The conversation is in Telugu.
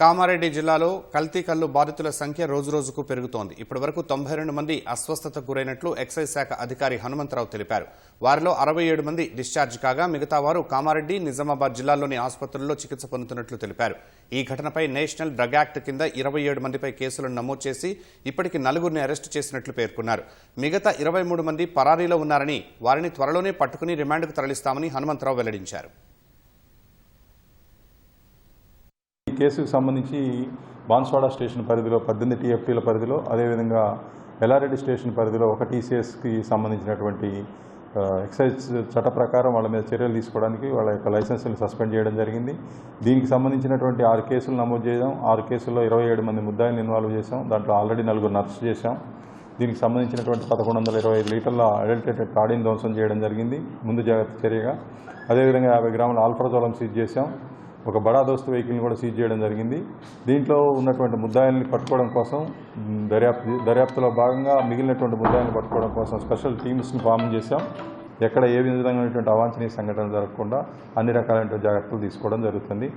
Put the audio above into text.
కామారెడ్డి జిల్లాలో కల్తీ కల్లు బాధితుల సంఖ్య రోజురోజుకు పెరుగుతోంది. ఇప్పటివరకు తొంభై రెండు మంది అస్వస్థతకు గురైనట్లు ఎక్సైజ్ శాఖ అధికారి హనుమంతరావు తెలిపారు. వారిలో అరవై ఏడు మంది డిశ్చార్జ్ కాగా మిగతా వారు కామారెడ్డి నిజామాబాద్ జిల్లాల్లోని ఆసుపత్రుల్లో చికిత్స పొందుతున్నట్లు తెలిపారు. ఈ ఘటనపై నేషనల్ డ్రగ్ యాక్ట్ కింద ఇరవై ఏడు మందిపై కేసులను నమోదు చేసి ఇప్పటికి నలుగురిని అరెస్టు చేసినట్లు పేర్కొన్నారు. మిగతా ఇరవై మూడు మంది పరారీలో ఉన్నారని వారిని త్వరలోనే పట్టుకుని రిమాండ్కు తరలిస్తామని హనుమంతరావు వెల్లడించారు ఈ కేసుకు సంబంధించి బాన్స్వాడ స్టేషన్ పరిధిలో పద్దెనిమిది టీఎఫ్టీల పరిధిలో అదేవిధంగా ఎల్లారెడ్డి స్టేషన్ పరిధిలో ఒక టీసీఎస్కి సంబంధించినటువంటి ఎక్సైజ్ చట్ట ప్రకారం వాళ్ళ మీద చర్యలు తీసుకోవడానికి వాళ్ళ యొక్క లైసెన్సులు సస్పెండ్ చేయడం జరిగింది. దీనికి సంబంధించినటువంటి ఆరు కేసులు నమోదు చేయడం ఆరు కేసుల్లో ఇరవై ఏడు మంది ముద్దాయిలు ఇన్వాల్వ్ చేశాం. దాంట్లో ఆల్రెడీ నలుగురు అరెస్ట్ చేశాం. దీనికి సంబంధించినటువంటి పదకొండు వందల ఇరవై ఐదు లీటర్ల అడల్టేటెడ్ కాడిని ధ్వంసం చేయడం జరిగింది. ముందు జాగ్రత్త చర్యగా. అదేవిధంగా యాభై గ్రాముల ఆల్ఫ్రాజోలం సీజ్ చేశాం. ఒక బడా దోస్తు వెహికల్ని కూడా సీజ్ చేయడం జరిగింది. దీంట్లో ఉన్నటువంటి ముద్దాయిల్ని పట్టుకోవడం కోసం దర్యాప్తు దర్యాప్తులో భాగంగా మిగిలినటువంటి ముద్దాయిల్ని పట్టుకోవడం కోసం స్పెషల్ టీమ్స్ని ఫామ్ చేశాం. ఎక్కడ ఏ విధమైనటువంటి అవాంఛనీయ సంఘటన జరగకుండా అన్ని రకాలైన జాగ్రత్తలు తీసుకోవడం జరుగుతుంది.